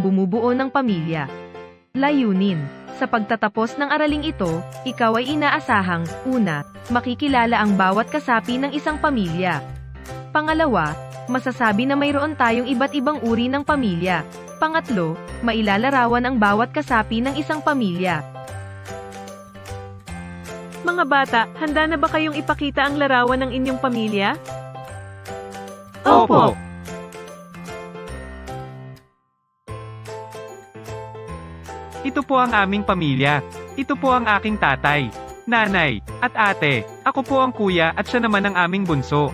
bumubuo ng pamilya. Layunin Sa pagtatapos ng araling ito, ikaw ay inaasahang, una, makikilala ang bawat kasapi ng isang pamilya. Pangalawa, masasabi na mayroon tayong iba't ibang uri ng pamilya. Pangatlo, mailalarawan ang bawat kasapi ng isang pamilya. Mga bata, handa na ba kayong ipakita ang larawan ng inyong pamilya? Opo. Ito po ang aming pamilya. Ito po ang aking tatay, nanay, at ate. Ako po ang kuya at siya naman ang aming bunso.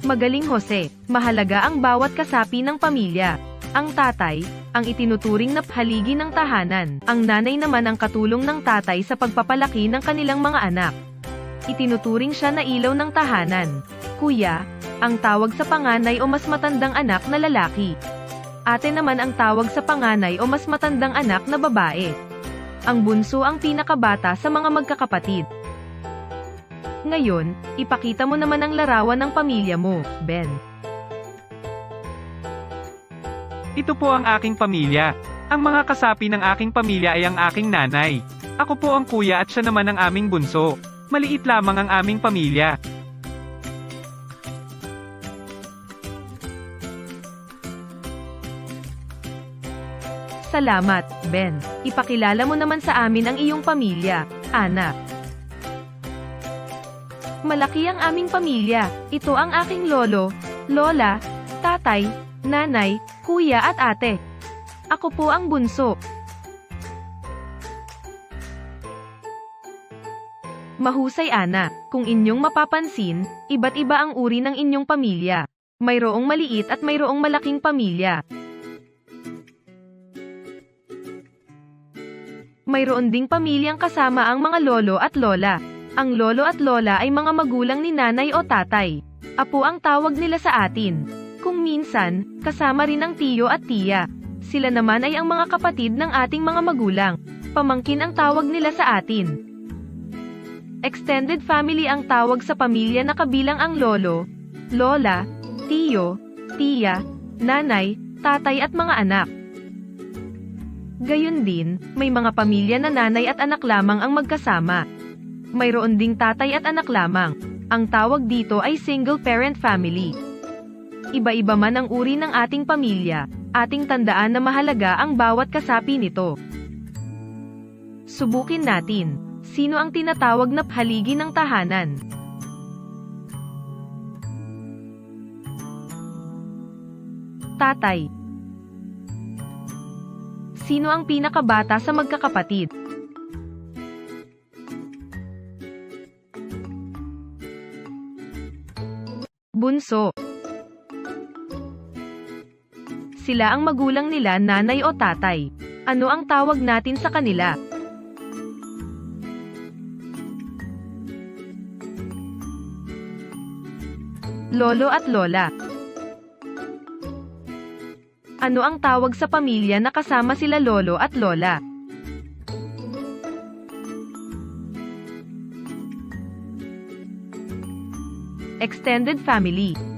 Magaling Jose, mahalaga ang bawat kasapi ng pamilya. Ang tatay, ang itinuturing na haligi ng tahanan. Ang nanay naman ang katulong ng tatay sa pagpapalaki ng kanilang mga anak. Itinuturing siya na ilaw ng tahanan. Kuya, ang tawag sa panganay o mas matandang anak na lalaki. Ate naman ang tawag sa panganay o mas matandang anak na babae. Ang bunso ang pinakabata sa mga magkakapatid. Ngayon, ipakita mo naman ang larawan ng pamilya mo, Ben. Ito po ang aking pamilya. Ang mga kasapi ng aking pamilya ay ang aking nanay. Ako po ang kuya at siya naman ang aming bunso. Maliit lamang ang aming pamilya. Salamat, Ben. Ipakilala mo naman sa amin ang iyong pamilya, Ana. Malaki ang aming pamilya. Ito ang aking lolo, lola, tatay, nanay, kuya at ate. Ako po ang bunso. Mahusay Ana, kung inyong mapapansin, iba't iba ang uri ng inyong pamilya. Mayroong maliit at mayroong malaking pamilya. Mayroon ding pamilyang kasama ang mga lolo at lola. Ang lolo at lola ay mga magulang ni nanay o tatay. Apo ang tawag nila sa atin. Kung minsan, kasama rin ang tiyo at tiya. Sila naman ay ang mga kapatid ng ating mga magulang. Pamangkin ang tawag nila sa atin. Extended family ang tawag sa pamilya na kabilang ang lolo, lola, tiyo, tiya, nanay, tatay at mga anak. Gayun din, may mga pamilya na nanay at anak lamang ang magkasama. Mayroon ding tatay at anak lamang. Ang tawag dito ay single-parent family. Iba-iba man ang uri ng ating pamilya, ating tandaan na mahalaga ang bawat kasapi nito. Subukin natin, sino ang tinatawag na haligi ng tahanan? Tatay, Sino ang pinakabata sa magkakapatid? Bunso. Sila ang magulang nila nanay o tatay. Ano ang tawag natin sa kanila? Lolo at Lola. Ano ang tawag sa pamilya na kasama sila lolo at lola? Extended family.